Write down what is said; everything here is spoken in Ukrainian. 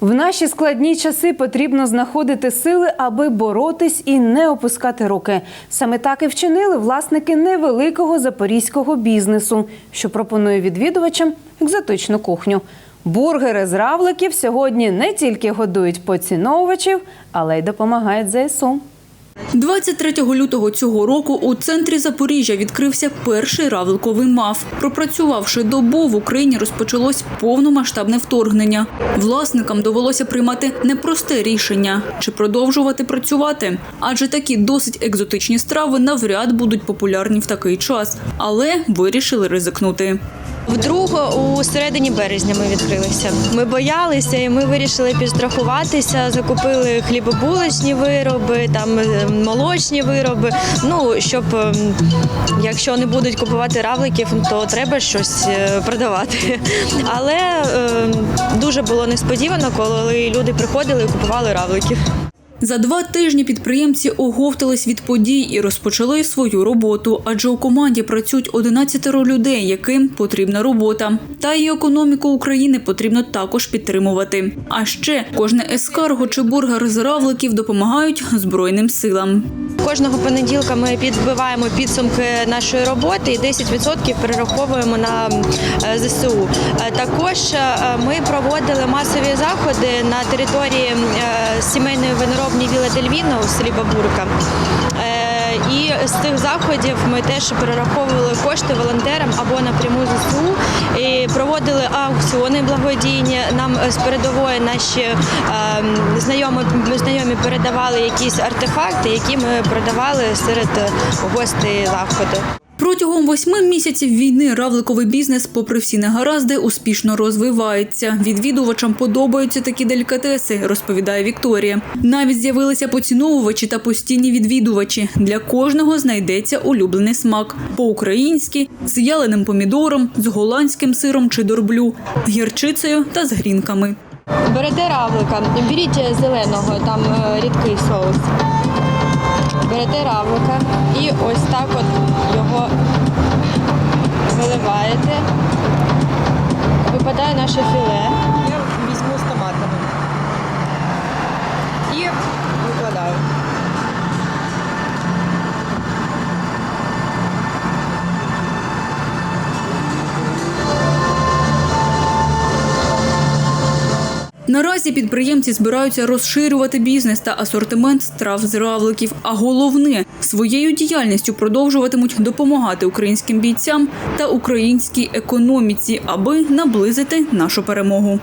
В наші складні часи потрібно знаходити сили, аби боротись і не опускати руки. Саме так і вчинили власники невеликого запорізького бізнесу, що пропонує відвідувачам екзотичну кухню. Бургери з равликів сьогодні не тільки годують поціновувачів, але й допомагають ЗСУ. 23 лютого цього року у центрі Запоріжжя відкрився перший равликовий маф. Пропрацювавши добу, в Україні розпочалось повномасштабне вторгнення. Власникам довелося приймати непросте рішення чи продовжувати працювати, адже такі досить екзотичні страви навряд будуть популярні в такий час, але вирішили ризикнути. Вдруге у середині березня ми відкрилися. Ми боялися, і ми вирішили підстрахуватися. Закупили хлібобулочні вироби, там е, молочні вироби. Ну щоб ем, якщо не будуть купувати равликів, то треба щось е, продавати. Але дуже було несподівано, коли люди приходили і купували равликів. За два тижні підприємці оговтались від подій і розпочали свою роботу, адже у команді працюють 11 людей, яким потрібна робота. Та й економіку України потрібно також підтримувати. А ще кожне ескарго чи бургер з равликів допомагають збройним силам. Кожного понеділка ми підбиваємо підсумки нашої роботи і 10% перераховуємо на е, ЗСУ. Е, Також е, ми проводили масові заходи на території сімейної виноробні Віла Дельвіно у селі Бабурка. І з цих заходів ми теж перераховували кошти волонтерам або напряму ЗСУ благодійні. Нам з передової наші е, знайомі, знайомі передавали якісь артефакти, які ми продавали серед гостей заходу. Протягом восьми місяців війни равликовий бізнес, попри всі негаразди, успішно розвивається. Відвідувачам подобаються такі делікатеси, розповідає Вікторія. Навіть з'явилися поціновувачі та постійні відвідувачі. Для кожного знайдеться улюблений смак по-українськи, з яленим помідором, з голландським сиром чи дорблю, гірчицею та з грінками. Берете равлика, беріть зеленого, там е, рідкий соус. Берете равлика і ось так от його виливаєте. Випадає наше філе. Наразі підприємці збираються розширювати бізнес та асортимент страв з равликів. А головне своєю діяльністю продовжуватимуть допомагати українським бійцям та українській економіці, аби наблизити нашу перемогу.